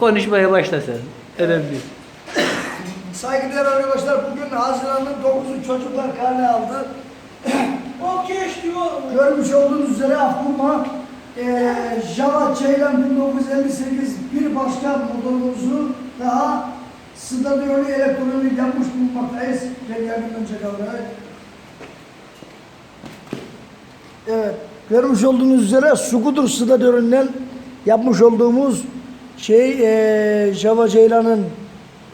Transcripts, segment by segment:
konuşmaya başla sen. Önemli. Saygıdeğer arkadaşlar bugün Haziran'ın 9'u çocuklar karne aldı. O geç diyor. Görmüş olduğunuz üzere Afkurma eee Java Ceylan 1958 bir başka motorumuzu daha stadyonlu elektronik yapmış bulunmaktayız. Gel yakından çekelim. Evet. Evet. Görmüş olduğunuz üzere Sukudur stadyonundan yapmış olduğumuz şey eee Java Ceylan'ın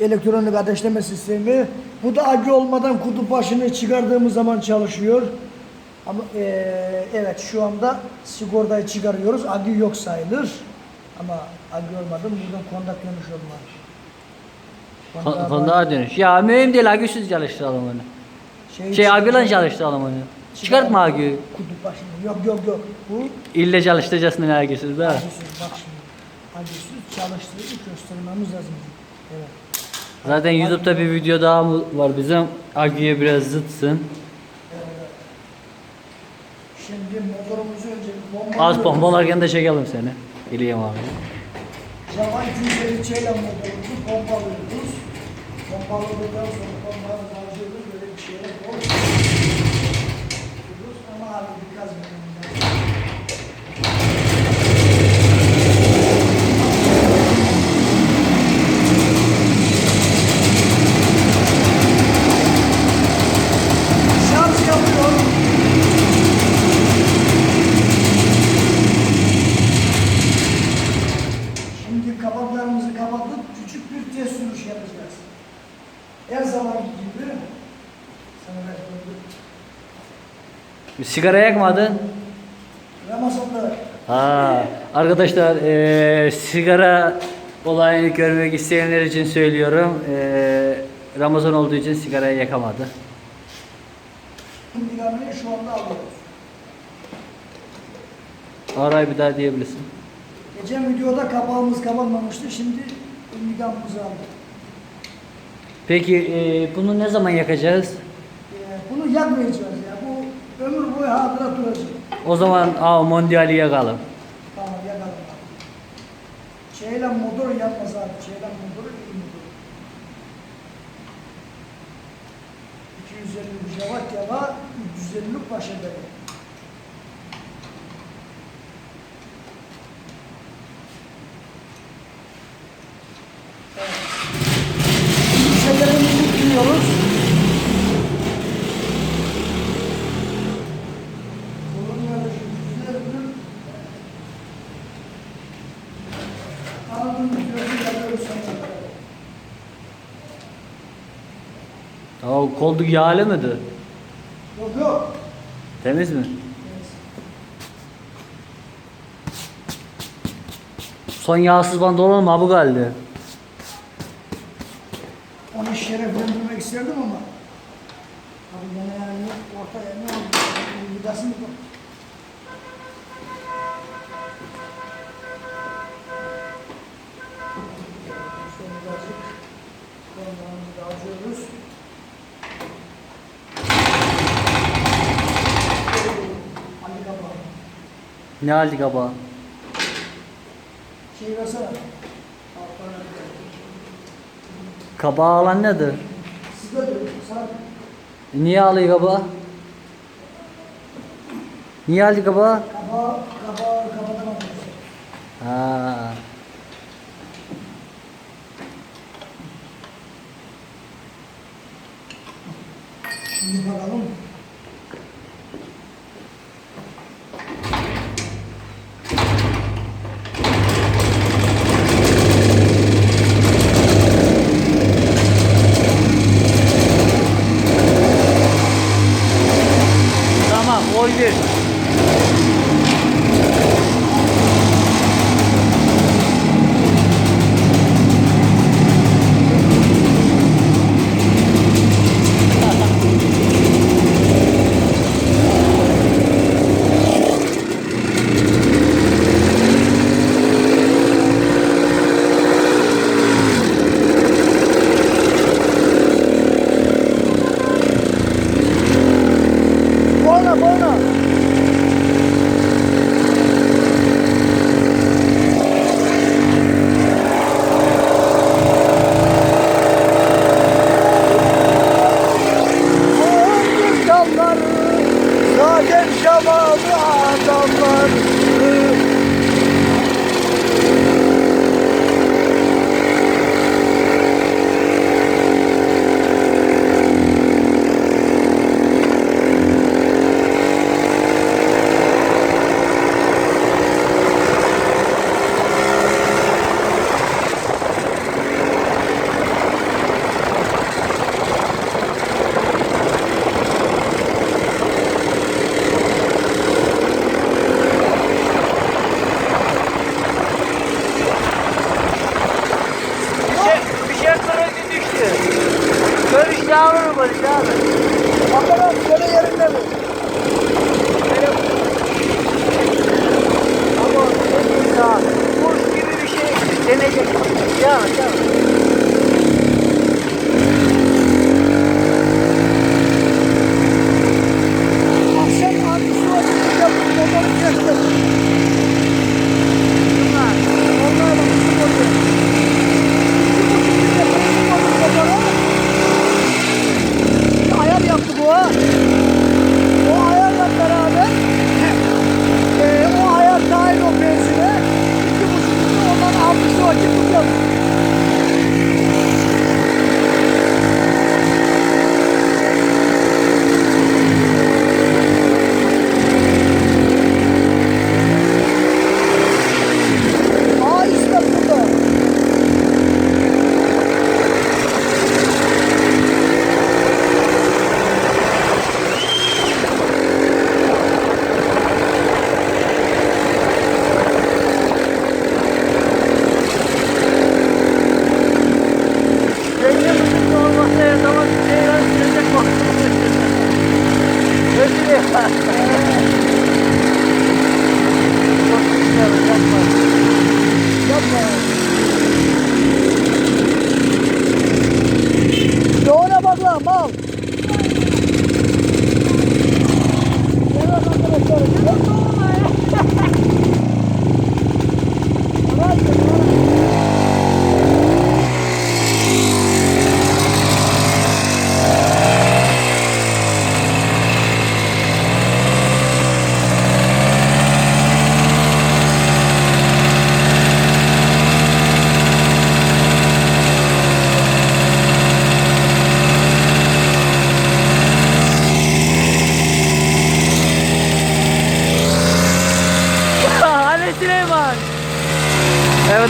elektronik ateşleme sistemi. Bu da akü olmadan kutup başını çıkardığımız zaman çalışıyor. Ama eee, evet şu anda sigortayı çıkarıyoruz. Akü yok sayılır. Ama akü olmadan buradan kondak dönüş olmaz. Kon- Konuğa dönüş. Ya mühim değil agüsüz çalıştıralım onu. Şey agüyle çalıştıralım onu. Çıkartma agüyü. Kutup başını. Yok yok yok. Bu İlle çalıştıracaksın agüsüz aküsüz. Bak şimdi. Aküsüz çalıştırıp göstermemiz lazım. Evet. Zaten YouTube'da bir video daha var bizim. Agüye biraz zıtsın. Şimdi motorumuzu önce bomba Az bombalarken de çekelim seni. İliyim abi. Java 250 çeyle motorumuzu pompalıyoruz. Pompaladıktan sonra pompamızı harcıyoruz. Böyle bir şeyler koyuyoruz. Ama abi biraz benim Şarj yapıyor. Şimdi kapaklarımızı kapatıp küçük bir test sürüş yapacağız. Her zamanki gibi. Sana ver. Bir sigara yakmadın. Ramazan'da Ha, arkadaşlar eee, sigara olayını görmek isteyenler için söylüyorum. Eee, Ramazan olduğu için sigarayı yakamadı. intikamını şu anda alıyoruz. Arayı bir daha diyebilirsin. Geçen videoda kapağımız kapanmamıştı. Şimdi intikamımızı aldık. Peki eee, bunu ne zaman yakacağız? Ee, bunu yakmayacağız ömür boyu hatıra duracak. O zaman aa, Mondial'i yakalım. Tamam yakalım. Şeyle motor yapmaz abi. Şeyle motoru iyi motor. 250 Javat yava, 350 başa böyle. Evet. Şekerimizi yıkıyoruz. O kolduk yağlı mıdır? Yok yok. Temiz mi? Son yağsız bant olan mı bu geldi? Onu şereflendirmek isterdim ama. Abi gene yani ortaya ne oldu? Bir Ne halde kaba? Şey versene. Alttan öyle. Kaba alan nedir? Siz de diyorum. Sana Niye alıyor kaba? Niye aldı kaba? kabağı, kabağı kapatamam. Ha. Şimdi bakalım. Tamam ദ്രാവണം ഒഴിക്കാതെ വളരെ ചെറിയ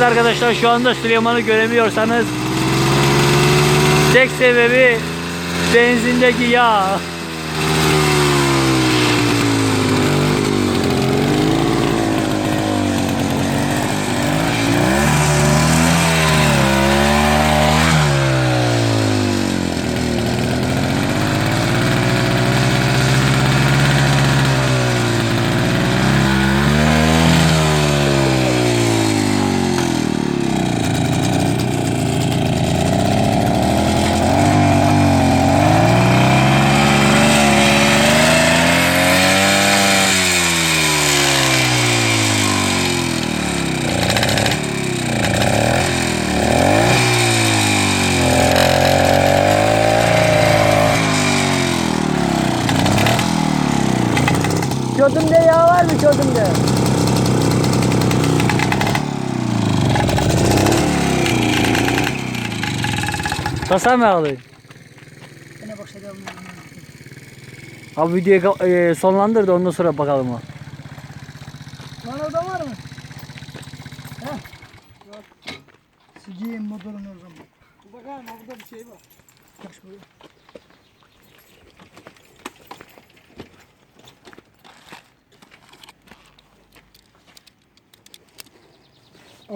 arkadaşlar şu anda Süleyman'ı göremiyorsanız tek sebebi benzindeki yağ. Çödümde yağ var mı çödümde? Tasar mı ağlayın? Abi videoyu e, sonlandır da ondan sonra bakalım o. Lan orada var mı? Heh. Yok. Sigeyim motorunu o zaman. Bakalım orada bir şey var. Bak şuraya.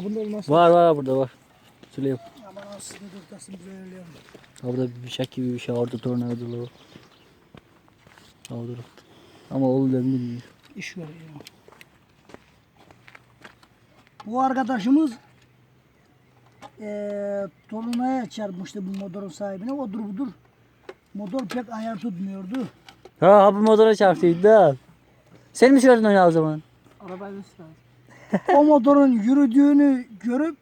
Bunda olmaz. Var var burada var. Süleyman. Aman aslı dörtasını bize ayarlayalım. Orada bir bıçak gibi bir şey orada tornavida var. Orada. Ama oğlu ben bilmiyorum. İş var ya. Bu arkadaşımız eee torunaya çarpmıştı bu motorun sahibine. Odur budur. Motor pek ayar tutmuyordu. Ha abi motora çarptıydı da. Sen mi sürdün onu o zaman? Arabayı nasıl lazım? O motorun yürüdüğünü görüp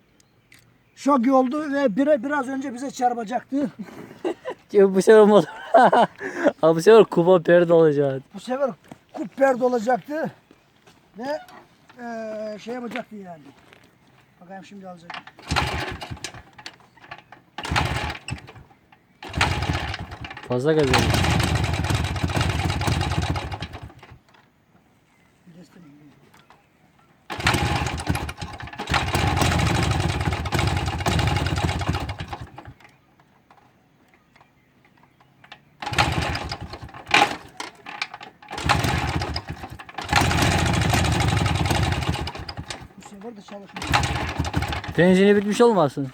şok oldu ve bir, biraz önce bize çarpacaktı. Bu sefer motor. abi bu sefer kupa perde olacak. Bu sefer kuper olacaktı ve eee şey yapacaktı yani. Bakayım şimdi alacak. Fazla gaz veriyor. da çalışmış. Benzini bitmiş olmasın.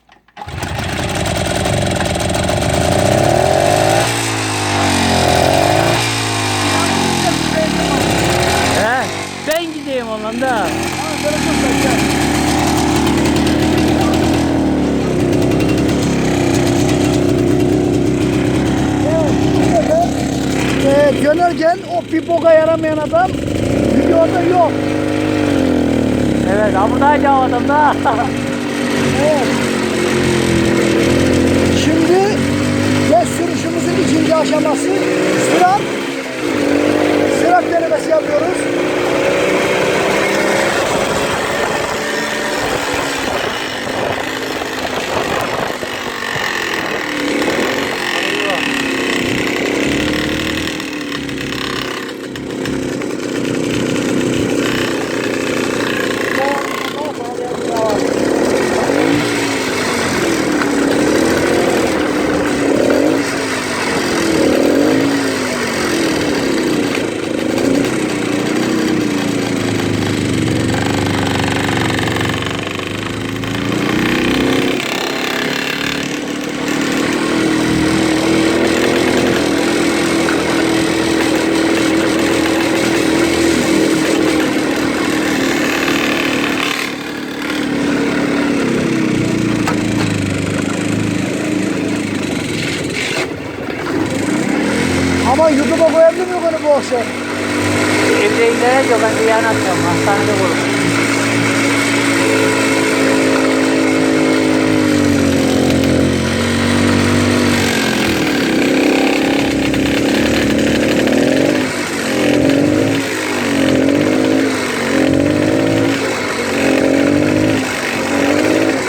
He, ben gideyim ondan da. Evet, e, dönerken o pipoga yaramayan adam videoda yok. Evet ha buradaydı adam da. Evet. Şimdi test sürüşümüzün ikinci aşaması sırat. Sırat denemesi yapıyoruz. Ama YouTube'a koyabilir miyim bunu bu akşam? Evde ileride yok ben bir yana atacağım. Hastanede bulurum.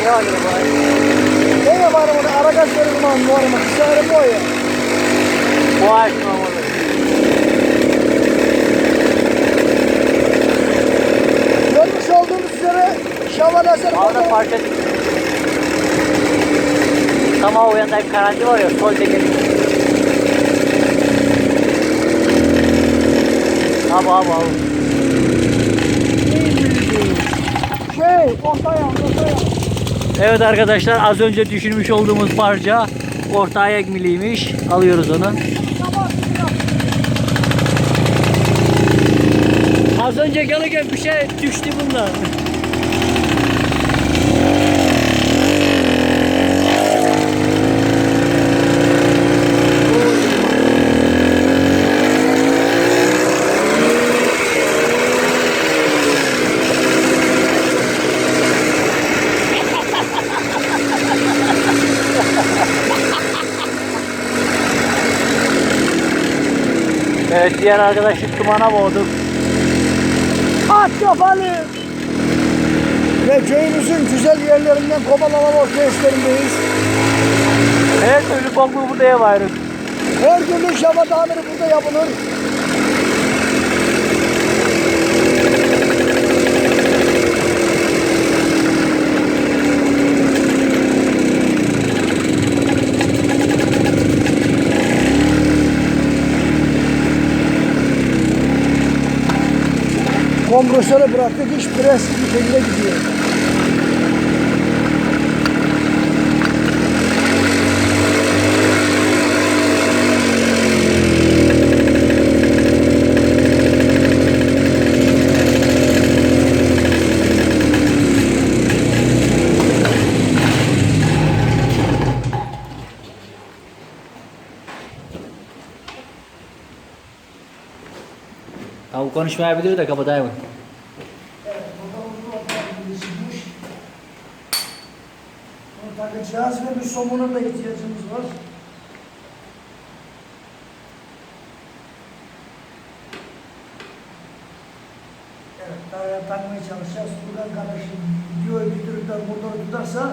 Ne oluyor bu ay? Ne yaparım onu? Ara gaz veririm ama bu arama. Kısarım o ya. Bu ay şuna olur. Görmüş olduğunuz üzere şaval Orada parça Tam o yandaki karanti var ya sol teker. Abi abi abi. Şey, ortaya, ortaya. Evet arkadaşlar az önce düşünmüş olduğumuz parça orta ayak miliymiş. Alıyoruz onu. Az önce gelirken bir şey düştü bundan. Evet diğer arkadaşı dumana boğduk. At kafalı. Ve köyümüzün güzel yerlerinden Kobalama testlerindeyiz. Her türlü koklu burada yaparız. Her türlü şava tamiri burada yapılır. Kompresörü bıraktık, iş pres bir şekilde gidiyor. Abi konuşmayabilir de kapatayım. Bunu takacağız ve bir somuna da ihtiyacımız var. Evet, daha takmaya çalışacağız. Buradan kardeşim videoyu bitirirken motoru tutarsa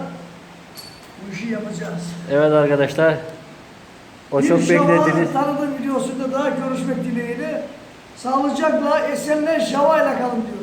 bu işi yapacağız. Evet arkadaşlar. O çok İnşallah beklediğiniz. tanıtım videosunda daha görüşmek dileğiyle. Sağlıcakla Esenler Java ile kalın diyor.